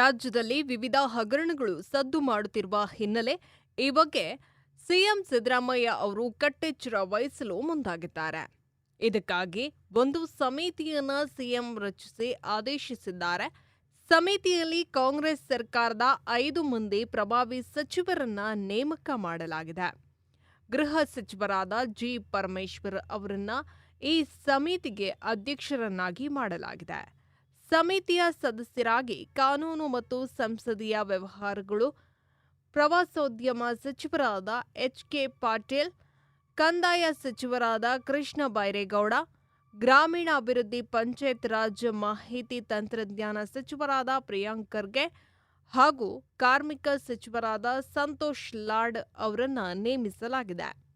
ರಾಜ್ಯದಲ್ಲಿ ವಿವಿಧ ಹಗರಣಗಳು ಸದ್ದು ಮಾಡುತ್ತಿರುವ ಹಿನ್ನೆಲೆ ಈ ಬಗ್ಗೆ ಸಿಎಂ ಸಿದ್ದರಾಮಯ್ಯ ಅವರು ಕಟ್ಟೆಚ್ಚರ ವಹಿಸಲು ಮುಂದಾಗಿದ್ದಾರೆ. ಇದಕ್ಕಾಗಿ ಒಂದು ಸಮಿತಿಯನ್ನು ಸಿಎಂ ರಚಿಸಿ ಆದೇಶಿಸಿದ್ದಾರೆ. ಸಮಿತಿಯಲ್ಲಿ ಕಾಂಗ್ರೆಸ್ ಸರ್ಕಾರದ ಐದು ಮಂದಿ ಪ್ರಭಾವಿ ಸಚಿವರನ್ನ ನೇಮಕ ಮಾಡಲಾಗಿದೆ. ಗೃಹ ಸಚಿವರಾದ ಜಿ ಪರಮೇಶ್ವರ್ ಅವರನ್ನ ಈ ಸಮಿತಿಗೆ ಅಧ್ಯಕ್ಷರನ್ನಾಗಿ ಮಾಡಲಾಗಿದೆ. ಸಮಿತಿಯ ಸದಸ್ಯರಾಗಿ ಕಾನೂನು ಮತ್ತು ಸಂಸದೀಯ ವ್ಯವಹಾರಗಳು, ಪ್ರವಾಸೋದ್ಯಮ ಸಚಿವರಾದ ಎಚ್ ಕೆ ಪಾಟೀಲ್, ಕಂದಾಯ ಸಚಿವರಾದ ಕೃಷ್ಣ ಬೈರೇಗೌಡ, ಗ್ರಾಮೀಣಾಭಿವೃದ್ಧಿ ಪಂಚಾಯತ್ ರಾಜ್ ಮಾಹಿತಿ ತಂತ್ರಜ್ಞಾನ ಸಚಿವರಾದ ಪ್ರಿಯಾಂಕ್ ಖರ್ಗೆ ಹಾಗೂ ಕಾರ್ಮಿಕ ಸಚಿವರಾದ ಸಂತೋಷ್ ಲಾಡ್ ಅವರನ್ನು ನೇಮಿಸಲಾಗಿದೆ.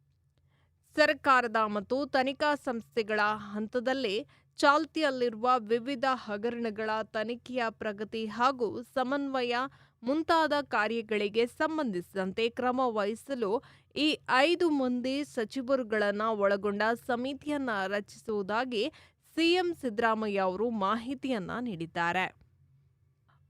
ಸರ್ಕಾರದ ಮತ್ತು ತನಿಖಾ ಸಂಸ್ಥೆಗಳ ಹಂತದಲ್ಲಿ ಚಾಲ್ತಿಯಲ್ಲಿರುವ ವಿವಿಧ ಹಗರಣಗಳ ತನಿಖೆಯ ಪ್ರಗತಿ ಹಾಗೂ ಸಮನ್ವಯ ಮುಂತಾದ ಕಾರ್ಯಗಳಿಗೆ ಸಂಬಂಧಿಸಿದಂತೆ ಕ್ರಮ ವಹಿಸಲು ಈ ಐದು ಮಂದಿ ಸಚಿವರುಗಳನ್ನು ಒಳಗೊಂಡ ಸಮಿತಿಯನ್ನ ರಚಿಸುವುದಾಗಿ ಸಿಎಂ ಸಿದ್ದರಾಮಯ್ಯ ಅವರು ಮಾಹಿತಿಯನ್ನ ನೀಡಿದ್ದಾರೆ.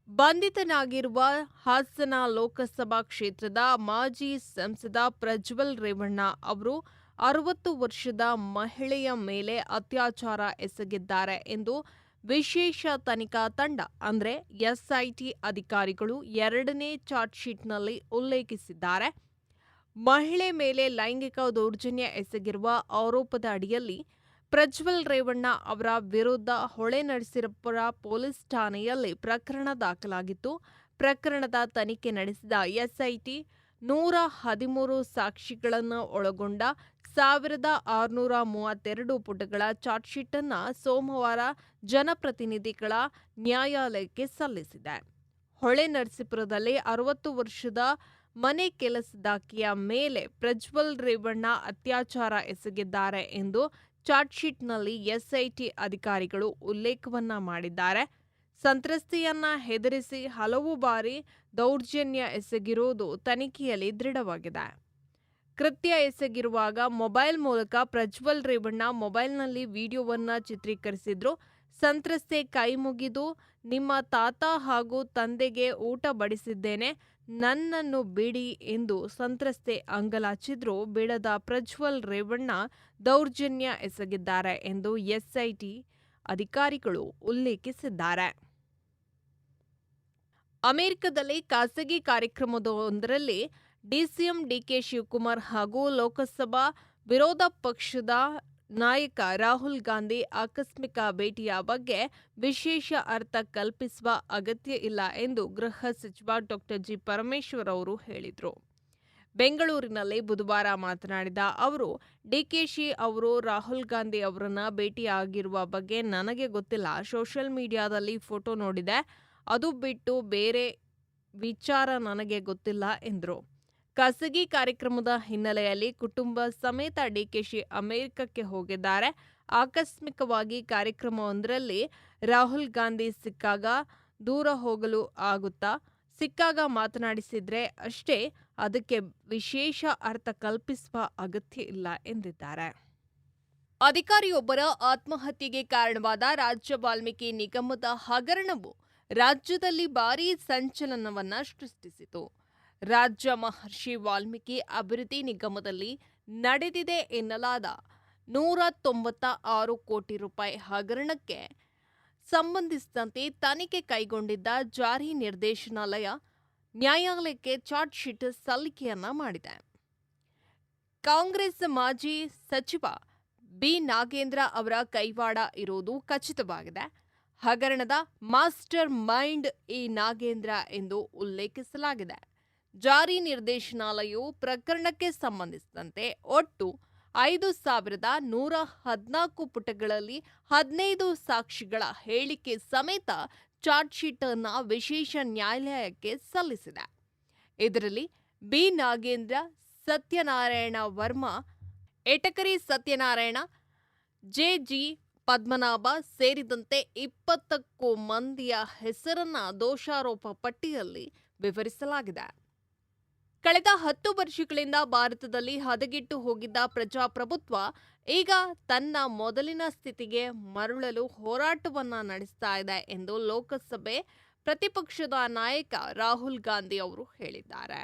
ಬಂಧಿತನಾಗಿರುವ ಹಾಸನ ಲೋಕಸಭಾ ಕ್ಷೇತ್ರದ ಮಾಜಿ ಸಂಸದ ಪ್ರಜ್ವಲ್ ರೇವಣ್ಣ ಅವರು ಅರವತ್ತು ವರ್ಷದ ಮಹಿಳೆಯ ಮೇಲೆ ಅತ್ಯಾಚಾರ ಎಸಗಿದ್ದಾರೆ ಎಂದು ವಿಶೇಷ ತನಿಖಾ ತಂಡ, ಅಂದರೆ ಎಸ್ಐಟಿ ಅಧಿಕಾರಿಗಳು ಎರಡನೇ ಚಾರ್ಜ್ ಶೀಟ್ನಲ್ಲಿ ಉಲ್ಲೇಖಿಸಿದ್ದಾರೆ. ಮಹಿಳೆ ಮೇಲೆ ಲೈಂಗಿಕ ದೌರ್ಜನ್ಯ ಎಸಗಿರುವ ಆರೋಪದ ಅಡಿಯಲ್ಲಿ ಪ್ರಜ್ವಲ್ ರೇವಣ್ಣ ಅವರ ವಿರುದ್ಧ ಹೊಳೆನರಸೀಪುರ ಪೊಲೀಸ್ ಠಾಣೆಯಲ್ಲಿ ಪ್ರಕರಣ ದಾಖಲಾಗಿತ್ತು. ಪ್ರಕರಣದ ತನಿಖೆ ನಡೆಸಿದ ಎಸ್ಐಟಿ ನೂರ ಹದಿಮೂರು ಸಾಕ್ಷಿಗಳನ್ನು ಒಳಗೊಂಡ ಸಾವಿರದ ಆರುನೂರ ಮೂವತ್ತೆರಡು ಪುಟಗಳ ಚಾರ್ಜ್ಶೀಟ್ ಅನ್ನು ಸೋಮವಾರ ಜನಪ್ರತಿನಿಧಿಗಳ ನ್ಯಾಯಾಲಯಕ್ಕೆ ಸಲ್ಲಿಸಿದೆ. ಹೊಳೆ ನರಸೀಪುರದಲ್ಲಿ ಅರವತ್ತು ವರ್ಷದ ಮನೆ ಕೆಲಸದಾಕಿಯ ಮೇಲೆ ಪ್ರಜ್ವಲ್ ರೇವಣ್ಣ ಅತ್ಯಾಚಾರ ಎಸಗಿದ್ದಾರೆ ಎಂದು ಚಾರ್ಜ್ಶೀಟ್ನಲ್ಲಿ ಎಸ್ಐಟಿ ಅಧಿಕಾರಿಗಳು ಉಲ್ಲೇಖವನ್ನ ಮಾಡಿದ್ದಾರೆ. ಸಂತ್ರಸ್ತೆಯನ್ನ ಹೆದರಿಸಿ ಹಲವು ಬಾರಿ ದೌರ್ಜನ್ಯ ಎಸಗಿರುವುದು ತನಿಖೆಯಲ್ಲಿ ದೃಢವಾಗಿದೆ. ಕೃತ್ಯ ಎಸಗಿರುವಾಗ ಮೊಬೈಲ್ ಮೂಲಕ ಪ್ರಜ್ವಲ್ ರೇವಣ್ಣ ಮೊಬೈಲ್ನಲ್ಲಿ ವಿಡಿಯೋವನ್ನ ಚಿತ್ರೀಕರಿಸಿದ್ರು. ಸಂತ್ರಸ್ತೆ ಕೈ ಮುಗಿದು, ನಿಮ್ಮ ತಾತ ಹಾಗೂ ತಂದೆಗೆ ಊಟ ಬಡಿಸಿದ್ದೇನೆ, ನನ್ನನ್ನು ಬಿಡಿ ಎಂದು ಸಂತ್ರಸ್ತೆ ಅಂಗಲಾಚಿದ್ರು. ಬಿಡದ ಪ್ರಜ್ವಲ್ ರೇವಣ್ಣ ದೌರ್ಜನ್ಯ ಎಸಗಿದ್ದಾರೆ ಎಂದು ಎಸ್ಐಟಿ ಅಧಿಕಾರಿಗಳು ಉಲ್ಲೇಖಿಸಿದ್ದಾರೆ. ಅಮೆರಿಕದಲ್ಲಿ ಖಾಸಗಿ ಕಾರ್ಯಕ್ರಮವೊಂದರಲ್ಲಿ ಡಿಸಿಎಂ ಡಿಕೆ ಶಿವಕುಮಾರ್ ಹಾಗೂ ಲೋಕಸಭಾ ವಿರೋಧ ಪಕ್ಷದ ನಾಯಕ ರಾಹುಲ್ ಗಾಂಧಿ ಆಕಸ್ಮಿಕ ಭೇಟಿಯ ಬಗ್ಗೆ ವಿಶೇಷ ಅರ್ಥ ಕಲ್ಪಿಸುವ ಅಗತ್ಯ ಇಲ್ಲ ಎಂದು ಗೃಹ ಸಚಿವ ಡಾಕ್ಟರ್ ಜಿ ಪರಮೇಶ್ವರ್ ಅವರು ಹೇಳಿದರು. ಬೆಂಗಳೂರಿನಲ್ಲಿ ಬುಧವಾರ ಮಾತನಾಡಿದ ಅವರು ಡಿಕೆಶಿ ಅವರು ರಾಹುಲ್ ಗಾಂಧಿ ಅವರನ್ನ ಭೇಟಿಯಾಗಿರುವ ಬಗ್ಗೆ ನನಗೆ ಗೊತ್ತಿಲ್ಲ. ಸೋಷಿಯಲ್ ಮೀಡಿಯಾದಲ್ಲಿ ಫೋಟೋ ನೋಡಿದೆ. ಅದು ಬಿಟ್ಟು ಬೇರೆ ವಿಚಾರ ನನಗೆ ಗೊತ್ತಿಲ್ಲ ಎಂದರು. ಖಾಸಗಿ ಕಾರ್ಯಕ್ರಮದ ಹಿನ್ನೆಲೆಯಲ್ಲಿ ಕುಟುಂಬ ಸಮೇತ ಡಿಕೆಶಿ ಅಮೆರಿಕಕ್ಕೆ ಹೋಗಿದ್ದಾರೆ. ಆಕಸ್ಮಿಕವಾಗಿ ಕಾರ್ಯಕ್ರಮವೊಂದರಲ್ಲಿ ರಾಹುಲ್ ಗಾಂಧಿ ಸಿಕ್ಕಾಗ ದೂರ ಹೋಗಲು ಆಗುತ್ತಾ, ಸಿಕ್ಕಾಗ ಮಾತನಾಡಿಸಿದ್ರೆ ಅಷ್ಟೇ ಅದಕ್ಕೆ ವಿಶೇಷ ಅರ್ಥ ಕಲ್ಪಿಸುವ ಅಗತ್ಯ ಇಲ್ಲ ಎಂದಿದ್ದಾರೆ. ಅಧಿಕಾರಿಯೊಬ್ಬರ ಆತ್ಮಹತ್ಯೆಗೆ ಕಾರಣವಾದ ರಾಜ್ಯ ವಾಲ್ಮೀಕಿ ನಿಗಮದ ಹಗರಣವು ರಾಜ್ಯದಲ್ಲಿ ಭಾರೀ ಸಂಚಲನವನ್ನ ಸೃಷ್ಟಿಸಿತು. ರಾಜ್ಯ ಮಹರ್ಷಿ ವಾಲ್ಮೀಕಿ ಅಭಿವೃದ್ಧಿ ನಿಗಮದಲ್ಲಿ ನಡೆದಿದೆ ಎನ್ನಲಾದ ನೂರ ತೊಂಬತ್ತ ಆರು ಕೋಟಿ ರೂಪಾಯಿ ಹಗರಣಕ್ಕೆ ಸಂಬಂಧಿಸಿದಂತೆ ತನಿಖೆ ಕೈಗೊಂಡಿದ್ದ ಜಾರಿ ನಿರ್ದೇಶನಾಲಯ ನ್ಯಾಯಾಲಯಕ್ಕೆ ಚಾರ್ಜ್ ಶೀಟ್ ಸಲ್ಲಿಕೆಯನ್ನ ಮಾಡಿದೆ. ಕಾಂಗ್ರೆಸ್ ಮಾಜಿ ಸಚಿವ ಬಿ. ನಾಗೇಂದ್ರ ಅವರ ಕೈವಾಡ ಇರುವುದು ಖಚಿತವಾಗಿದೆ. ಹಗರಣದ ಮಾಸ್ಟರ್ ಮೈಂಡ್ ಈ ನಾಗೇಂದ್ರ ಎಂದು ಉಲ್ಲೇಖಿಸಲಾಗಿದೆ. ಜಾರಿ ನಿರ್ದೇಶನಾಲಯವು ಪ್ರಕರಣಕ್ಕೆ ಸಂಬಂಧಿಸಿದಂತೆ ಒಟ್ಟು ಐದು ಸಾವಿರದ ನೂರ ಹದಿನಾಲ್ಕು ಪುಟಗಳಲ್ಲಿ ಹದಿನೈದು ಸಾಕ್ಷಿಗಳ ಹೇಳಿಕೆ ಸಮೇತ ಚಾರ್ಜ್ ಶೀಟ್ ಅನ್ನು ವಿಶೇಷ ನ್ಯಾಯಾಲಯಕ್ಕೆ ಸಲ್ಲಿಸಿದೆ. ಇದರಲ್ಲಿ B. Nagendra, Satyanarayana Varma, Etakari Satyanarayana, J. G. Padmanabha ಸೇರಿದಂತೆ ಇಪ್ಪತ್ತಕ್ಕೂ ಮಂದಿಯ ಹೆಸರನ್ನ ದೋಷಾರೋಪ ಪಟ್ಟಿಯಲ್ಲಿ ವಿವರಿಸಲಾಗಿದೆ. ಕಳೆದ ಹತ್ತು ವರ್ಷಗಳಿಂದ ಭಾರತದಲ್ಲಿ ಹದಗೆಟ್ಟು ಹೋಗಿದ್ದ ಪ್ರಜಾಪ್ರಭುತ್ವ ಈಗ ತನ್ನ ಮೊದಲಿನ ಸ್ಥಿತಿಗೆ ಮರಳಲು ಹೋರಾಟವನ್ನ ನಡೆಸ್ತಾ ಇದೆ ಎಂದು ಲೋಕಸಭೆ ಪ್ರತಿಪಕ್ಷದ ನಾಯಕ ರಾಹುಲ್ ಗಾಂಧಿ ಅವರು ಹೇಳಿದ್ದಾರೆ.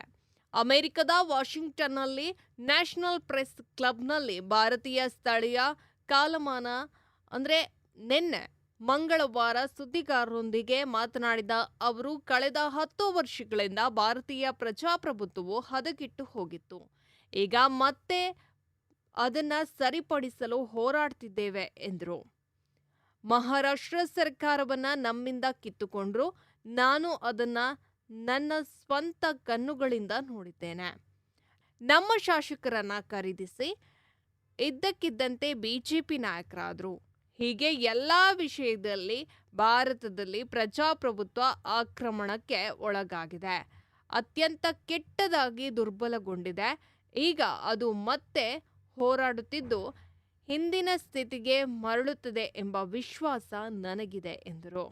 ಅಮೆರಿಕದ ವಾಷಿಂಗ್ಟನ್ನಲ್ಲಿ ನ್ಯಾಷನಲ್ ಪ್ರೆಸ್ ಕ್ಲಬ್ನಲ್ಲಿ ಭಾರತೀಯ ಸ್ಥಳೀಯ ಕಾಲಮಾನ ಅಂದರೆ ನಿನ್ನೆ ಮಂಗಳವಾರ ಸುದ್ದಿಗಾರರೊಂದಿಗೆ ಮಾತನಾಡಿದ ಅವರು, ಕಳೆದ ಹತ್ತು ವರ್ಷಗಳಿಂದ ಭಾರತೀಯ ಪ್ರಜಾಪ್ರಭುತ್ವವು ಹದಗಿಟ್ಟು ಹೋಗಿತ್ತು. ಈಗ ಮತ್ತೆ ಅದನ್ನ ಸರಿಪಡಿಸಲು ಹೋರಾಡ್ತಿದ್ದೇವೆ, ಎಂದರು. ಮಹಾರಾಷ್ಟ್ರ ಸರ್ಕಾರವನ್ನ ನಮ್ಮಿಂದ ಕಿತ್ತುಕೊಂಡ್ರು. ನಾನು ಅದನ್ನ ನನ್ನ ಸ್ವಂತ ಕಣ್ಣುಗಳಿಂದ ನೋಡಿದ್ದೇನೆ. ನಮ್ಮ ಶಾಸಕರನ್ನ ಖರೀದಿಸಿ, ಇದ್ದಕ್ಕಿದ್ದಂತೆ ಬಿಜೆಪಿ ನಾಯಕರಾದರು. ಹೀಗೆ ಎಲ್ಲ ವಿಷಯದಲ್ಲಿ ಭಾರತದಲ್ಲಿ ಪ್ರಜಾಪ್ರಭುತ್ವ ಆಕ್ರಮಣಕ್ಕೆ ಒಳಗಾಗಿದೆ. ಅತ್ಯಂತ ಕೆಟ್ಟದಾಗಿ ದುರ್ಬಲಗೊಂಡಿದೆ. ಈಗ ಅದು ಮತ್ತೆ ಹೋರಾಡುತ್ತಿದ್ದು ಹಿಂದಿನ ಸ್ಥಿತಿಗೆ ಮರಳುತ್ತದೆ ಎಂಬ ವಿಶ್ವಾಸ ನನಗಿದೆ ಎಂದರು.